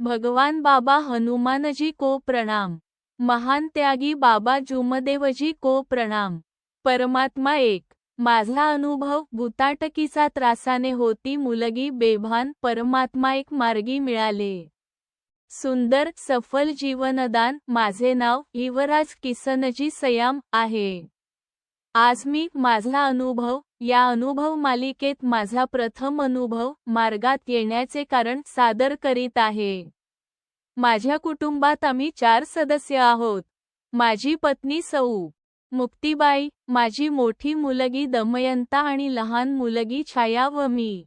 भगवान बाबा हनुमानजी को प्रणाम. महान त्यागी बाबा जुमदेवजी को प्रणाम. परमात्मा एक. माझा अनुभव भूताटकीचा त्रासाने होती मुलगी बेभान परमात्मा एक मार्गी मिळाले. सुंदर सफल जीवनदान माझे नाव युवराज किसनजी सयाम आहे. आज मी माझा अनुभव या अनुभव मालिकेत माझा प्रथम अनुभव मार्गात येण्याचे कारण सादर करीत आहे. माझ्या कुटुंबात आम्ही चार सदस्य आहोत. माझी पत्नी सौ मुक्तीबाई माझी मोठी मुलगी दमयंता आणि लहान मुलगी छाया व मी.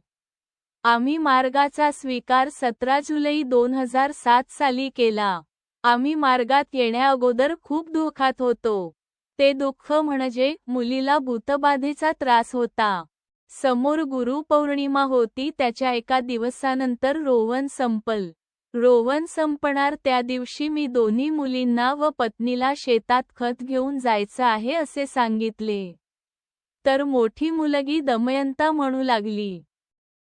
आम्ही मार्गाचा स्वीकार सतरा जुलै दोन हजार सात साली केला. आम्ही मार्गात येण्याअगोदर खूप धोखात होतो. ते दुःख म्हणजे मुलीला भूतबाधेचा त्रास होता. समोर गुरुपौर्णिमा होती त्याच्या एका दिवसानंतर रोवन संपल. रोवन संपणार त्या दिवशी मी दोन्ही मुलींना व पत्नीला शेतात खत घेऊन जायचं आहे असे सांगितले. तर मोठी मुलगी दमयंता म्हणू लागली.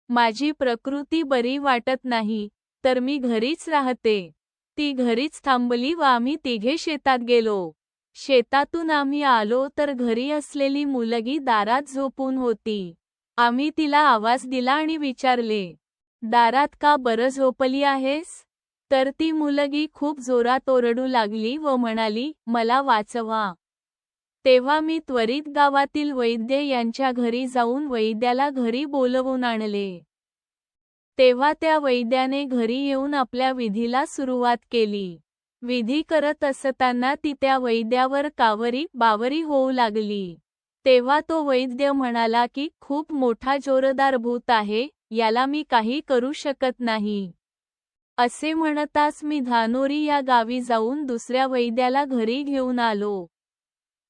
माझी प्रकृती बरी वाटत नाही तर मी घरीच राहते. ती घरीच थांबली व आम्ही तिघे शेतात गेलो. शेतातून आम्ही आलो तर घरी असलेली मुलगी दारात झोपून होती. आम्ही तिला आवाज दिला आणि विचारले दारात का बरं झोपली आहेस? तर ती मुलगी खूप जोरात ओरडू लागली व म्हणाली मला वाचवा. तेव्हा मी त्वरित गावातील वैद्य यांच्या घरी जाऊन वैद्याला घरी बोलवून आणले. तेव्हा त्या वैद्याने घरी येऊन आपल्या विधीला सुरुवात केली. विधी करत असताना ती त्या वैद्यावर कावरी बावरी होऊ लागली. तेव्हा तो वैद्य म्हणाला की खूप मोठा जोरदार भूत आहे याला मी काही करू शकत नाही. असे म्हणताच मी धानोरी या गावी जाऊन दुसऱ्या वैद्याला घरी घेऊन आलो.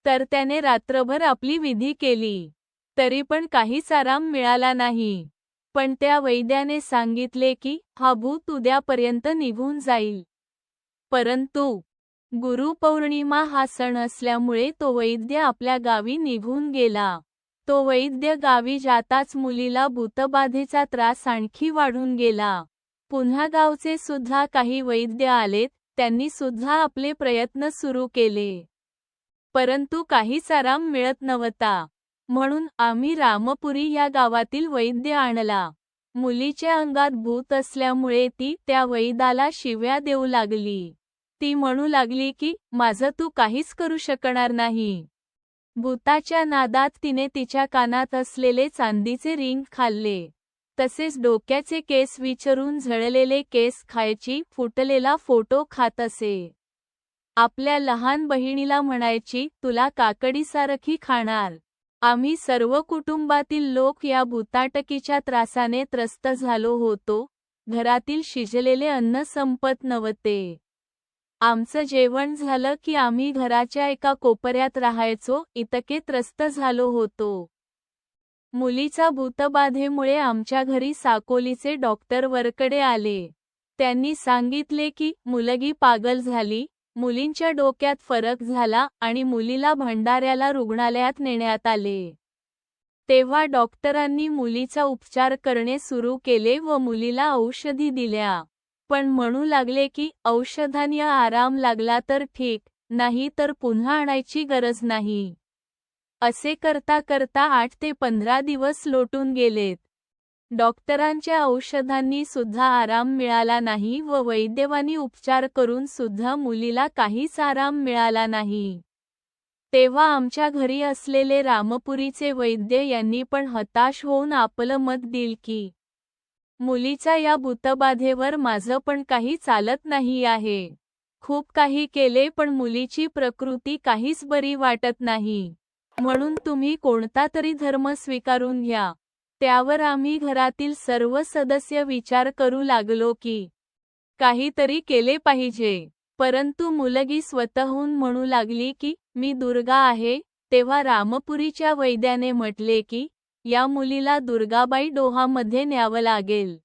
तर त्याने रात्रभर आपली विधी केली. तरी पण काहीच आराम मिळाला नाही. पण त्या वैद्याने सांगितले की हा भूत उद्यापर्यंत निघून जाईल. परंतु गुरुपौर्णिमा हा सण असल्यामुळे तो वैद्य आपल्या गावी निघून गेला. तो वैद्य गावी जाताच मुलीला भूतबाधेचा त्रास आणखी वाढून गेला. पुन्हा गावचे सुद्धा काही वैद्य आलेत त्यांनी सुद्धा आपले प्रयत्न सुरू केले. परंतु काहीच आराम मिळत नव्हता. म्हणून आम्ही रामपुरी या गावातील वैद्य आणला. मुलीच्या अंगात भूत असल्यामुळे ती त्या वैदाला शिव्या देऊ लागली. ती म्हणू लागली की माझं तू काहीच करू शकणार नाही. भूताच्या नादात तिने तिच्या कानात असलेले चांदीचे रिंग खाल्ले. तसेच डोक्याचे केस विचारून झळलेले केस खायची फुटलेला फोटो खात असे. आपल्या लहान बहिणीला म्हणायची तुला काकडीसारखी खाणार. आम्ही सर्व कुटुंबातील लोक या भूताटकीच्या त्रासाने त्रस्त झालो होतो. घरातील शिजलेले अन्न संपत नव्हते. आमचं जेवण झालं की आम्ही घराच्या एका कोपऱ्यात राहायचो इतके त्रस्त झालो होतो. मुलीचा भूतबाधेमुळे आमच्या घरी साकोलीचे डॉक्टर वरकडे आले. त्यांनी सांगितले की मुलगी पागल झाली मुलींच्या डोक्यात फरक झाला आणि मुलीला भंडाऱ्याला रुग्णालयात नेण्यात आले. तेव्हा डॉक्टरांनी मुलीचा उपचार करणे सुरू केले व मुलीला औषधी दिल्या. पण म्हणू लागले की औषधांनी आराम लागला तर ठीक नाही तर पुन्हा आणायची गरज नाही. असे करता करता आठ ते पंधरा दिवस लोटून गेलेत. डॉक्टरांच्या औषधांनी सुद्धा आराम मिळाला नाही व वैद्यवानी उपचार करून सुद्धा मुलीला काहीच आराम मिळाला नाही. तेव्हा आमच्या घरी असलेले रामपुरीचे वैद्य यांनी पण हताश होऊन आपलं मत दिल की मुलीच्या या भूतबाधेवर माझं पण काही चालत नाही आहे. खूप काही केले पण मुलीची प्रकृती काहीच बरी वाटत नाही. म्हणून तुम्ही कोणता तरी धर्म स्वीकारून घ्या. त्यावर आम्ही घरातील सर्व सदस्य विचार करू लागलो की काहीतरी केले पाहिजे. परंतु मुलगी स्वतःहून म्हणू लागली की मी दुर्गा आहे. तेव्हा रामपुरीच्या वैद्याने म्हटले की या मुलीला दुर्गाबाई डोहामध्ये न्यावं लागेल.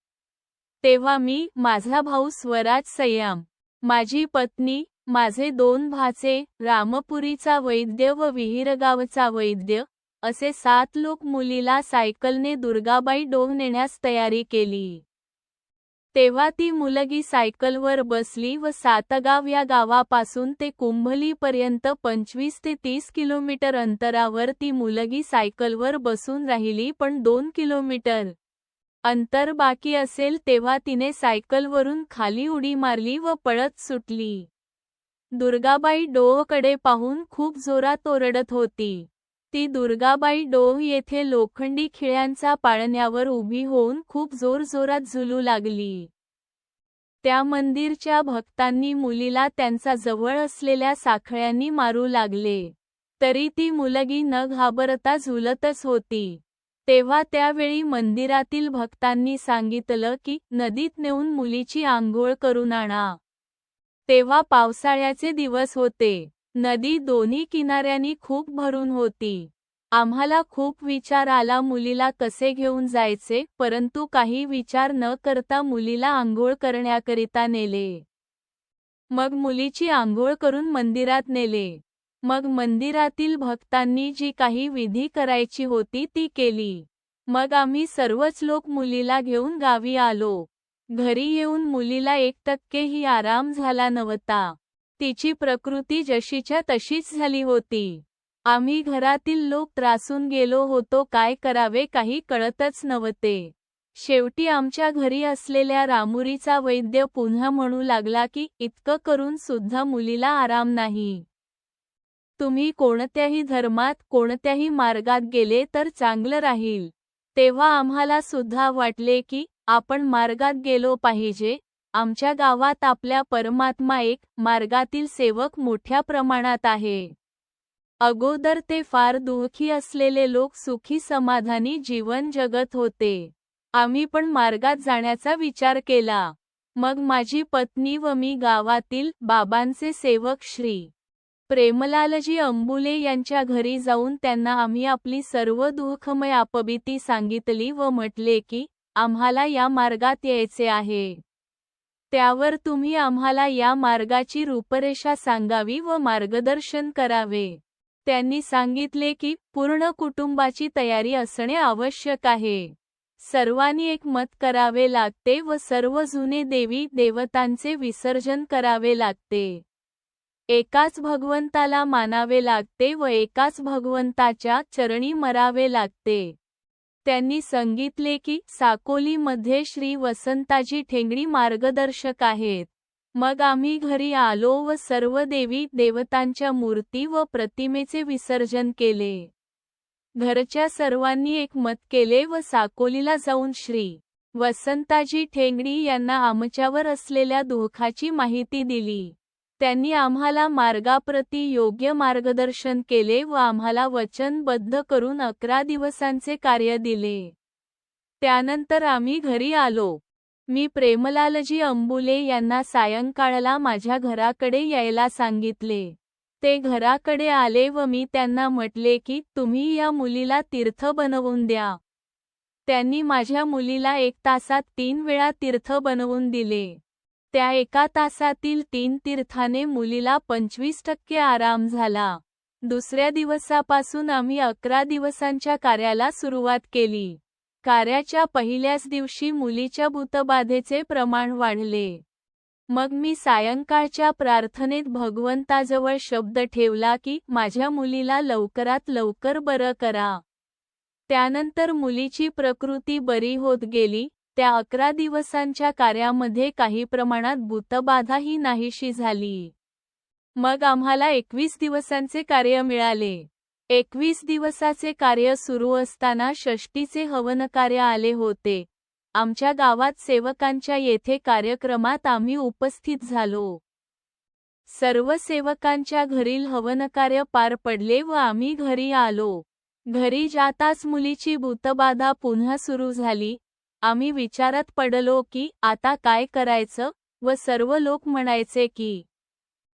तेव्हा मी माझा भाऊ स्वराज सयाम माझी पत्नी माझे दोन भाचे रामपुरीचा वैद्य व विहीरगावचा वैद्य असे सात लोक मुलीला सायकलने दुर्गाबाई डोह नेण्यास तयारी केली. तेव्हा ती मुलगी सायकलवर बसली व सातगाव या गावापासून ते कुंभलीपर्यंत पंचवीस ते तीस किलोमीटर अंतरावर ती मुलगी सायकलवर बसून राहिली पण दोन किलोमीटर अंतर बाकी असेल तेव्हा तिने सायकलवरून खाली उडी मारली व पळत सुटली. दुर्गाबाई डोहकडे पाहून खूप जोरात ओरडत होती. ती दुर्गाबाई डोह येथे लोखंडी खिळ्यांचा पाळण्यावर उभी होऊन खूप जोरजोरात झुलू लागली. त्या मंदिरच्या भक्तांनी मुलीला त्यांचा जवळ असलेल्या साखळ्यांनी मारू लागले. तरी ती मुलगी न घाबरता झुलतच होती. तेव्हा त्यावेळी मंदिरातील भक्तांनी सांगितलं की नदीत नेऊन मुलीची आंघोळ करून आणा. तेव्हा पावसाळ्याचे दिवस होते. नदी दोन्ही किनाऱ्यांनी खूप भरून होती. आम्हाला खूप विचार आला मुलीला कसे घेऊन जायचे परंतु काही विचार न करता मुलीला आंघोळ करण्याकरिता नेले. मग मुलीची आंघोळ करून मंदिरात नेले. मग मंदिरातील भक्तांनी जी काही विधी करायची होती ती केली. मग आम्ही सर्वच लोक मुलीला घेऊन गावी आलो. घरी येऊन मुलीला एक टक्केही आराम झाला नव्हता. तिची प्रकृती जशीच्या तशीच झाली होती. आम्ही घरातील लोक त्रासून गेलो होतो काय करावे काही कळतच नव्हते. शेवटी आमच्या घरी असलेल्या रामुरीचा वैद्य पुन्हा म्हणू लागला की इतकं करून सुद्धा मुलीला आराम नाही. तुम्ही कोणत्याही धर्मात कोणत्याही मार्गात गेले तर चांगलं राहील. तेव्हा आम्हाला सुद्धा वाटले की आपण मार्गात गेलो पाहिजे आमच्या गावात आपल्या परमात्मा एक मार्गातील सेवक मोठ्या प्रमाणात आहे. अगोदर ते फार दुःखी असलेले लोक सुखी समाधानी जीवन जगत होते. आम्ही पण मार्गात जाण्याचा विचार केला. मग माझी पत्नी व मी गावातील बाबांचे सेवक श्री. प्रेमलालजी अंबुले यांच्या घरी जाऊन त्यांना आम्ही आपली सर्व दुःखमय आपबिती सांगितली व म्हटले की आम्हाला या मार्गात यायचे आहे. त्यावर तुम्ही आम्हाला या मार्गाची रूपरेषा सांगावी व मार्गदर्शन करावे. त्यांनी सांगितले की पूर्ण कुटुंबाची तयारी असणे आवश्यक आहे. सर्वांनी एक मत करावे लागते व सर्व जुने देवी देवतांचे विसर्जन करावे लागते. एकाच भगवंताला मानावे लागते व एकाच भगवंताच्या चरणी मरावे लागते. त्यांनी सांगितले की साकोलीमध्ये श्री वसंताजी ठेंगडी मार्गदर्शक आहेत. मग आम्ही घरी आलो व सर्व देवी देवतांच्या मूर्ती व प्रतिमेचे विसर्जन केले. घरच्या सर्वांनी एक मत केले व साकोलीला जाऊन श्री वसंताजी ठेंगडी यांना आमच्यावर असलेल्या दुःखाची माहिती दिली. त्यांनी आम्हाला मार्गाप्रती योग्य मार्गदर्शन केले व आम्हाला वचनबद्ध करून अकरा दिवसांचे कार्य दिले. त्यानंतर आम्ही घरी आलो. मी प्रेमलालजी अंबुले यांना सायंकाळला माझ्या घराकडे यायला सांगितले. ते घराकडे आले व मी त्यांना म्हटले की तुम्ही या मुलीला तीर्थ बनवून द्या. त्यांनी माझ्या मुलीला एक तासात तीन वेळा तीर्थ बनवून दिले. त्या एका तासातील तीन तीर्थाने मुलीला पंचवीस टक्के आराम झाला. दुसऱ्या दिवसापासून आम्ही अकरा दिवसांच्या कार्याला सुरुवात केली. कार्याच्या पहिल्याच दिवशी मुलीच्या भूतबाधेचे प्रमाण वाढले. मग मी सायंकाळच्या प्रार्थनेत भगवंताजवळ शब्द ठेवला की माझ्या मुलीला लवकरात लवकर बरं करा. त्यानंतर मुलीची प्रकृती बरी होत गेली त्या अकरा दिवसांच्या कार्यामध्ये काही प्रमाणात भूतबाधाही नाहीशी झाली. मग आम्हाला एकवीस दिवसांचे कार्य मिळाले. एकवीस दिवसाचे कार्य सुरू असताना षष्टीचे हवनकार्य आले होते. आमच्या गावात सेवकांच्या येथे कार्यक्रमात आम्ही उपस्थित झालो. सर्व सेवकांच्या घरील हवनकार्य पार पडले व आम्ही घरी आलो. घरी जाताच मुलीची भूतबाधा पुन्हा सुरू झाली. आम्ही विचारात पडलो की आता काय करायचं? व सर्व लोक म्हणायचे की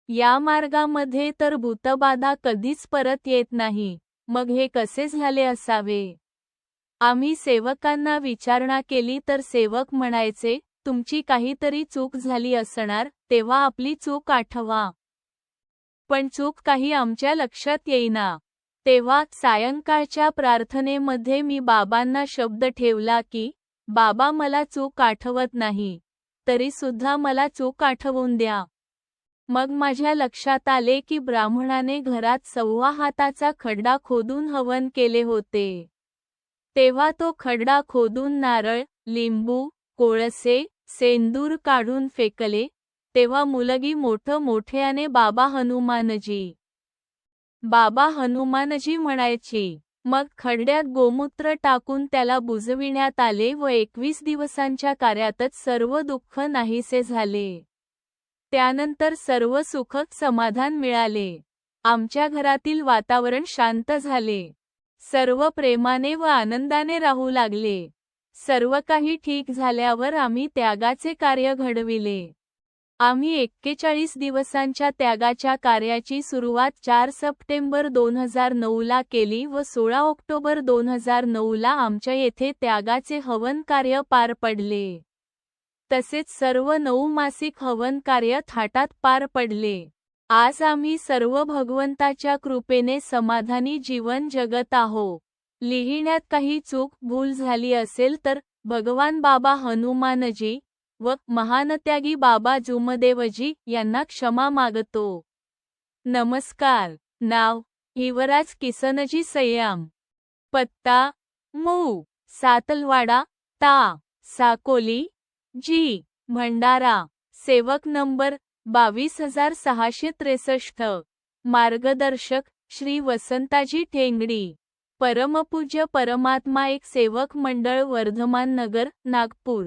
या मार्गामध्ये तर भूतबाधा कधीच परत येत नाही. मग हे कसे झाले असावे? आम्ही सेवकांना विचारणा केली तर सेवक म्हणायचे तुमची काहीतरी चूक झाली असणार तेव्हा आपली चूक आठवा. पण चूक काही आमच्या लक्षात येईना. तेव्हा सायंकाळच्या प्रार्थनेमध्ये मी बाबांना शब्द ठेवला की बाबा मला चूक आठवत नाही तरी सुद्धा मला चूक आठवून द्या. मग माझ्या लक्षात आले की ब्राह्मणाने घरात सव्वा हाताचा खड्डा खोदून हवन केले होते. तेव्हा तो खड्डा खोदून नारळ लिंबू कोळसे सेंदूर काढून फेकले तेव्हा मुलगी मोठं मोठ्याने बाबा हनुमानजी. बाबा हनुमानजी म्हणायची मग खड्ड्यात गोमूत्र टाकून त्याला बुजविण्यात आले व एकवीस दिवसांच्या कार्यातच सर्व दुःख नाहीसे झाले. त्यानंतर सर्व सुखक समाधान मिळाले. आमच्या घरातील वातावरण शांत झाले. सर्व प्रेमाने व आनंदाने राहू लागले. सर्व काही ठीक झाल्यावर आम्ही त्यागाचे कार्य घडविले. आम्ही एक्केचाळीस दिवसांच्या त्यागाच्या कार्याची सुरुवात चार सप्टेंबर दोन हजार नऊला केली व सोळा ऑक्टोबर दोन हजार नऊला आमच्या येथे त्यागाचे हवन कार्य पार पडले. तसेच सर्व नऊ मासिक हवन कार्य थाटात पार पडले. आज आम्ही सर्व भगवंताच्या कृपेने समाधानी जीवन जगत आहो. लिहिण्यात काही चूक भूल झाली असेल तर भगवान बाबा हनुमानजी व महानत्यागी बाबा जुमदेवजी यांना क्षमा मागतो. नमस्कार. नाव हिवराज किसनजी सय्याम. पत्ता मऊ सातलवाडा ता साकोली जी भंडारा. सेवक नंबर बावीस हजार सहाशे त्रेसष्ट. मार्गदर्शक श्री वसंताजी ठेंगडी. परमपूज्य परमात्मा एक सेवक मंडळ वर्धमान नगर नागपूर.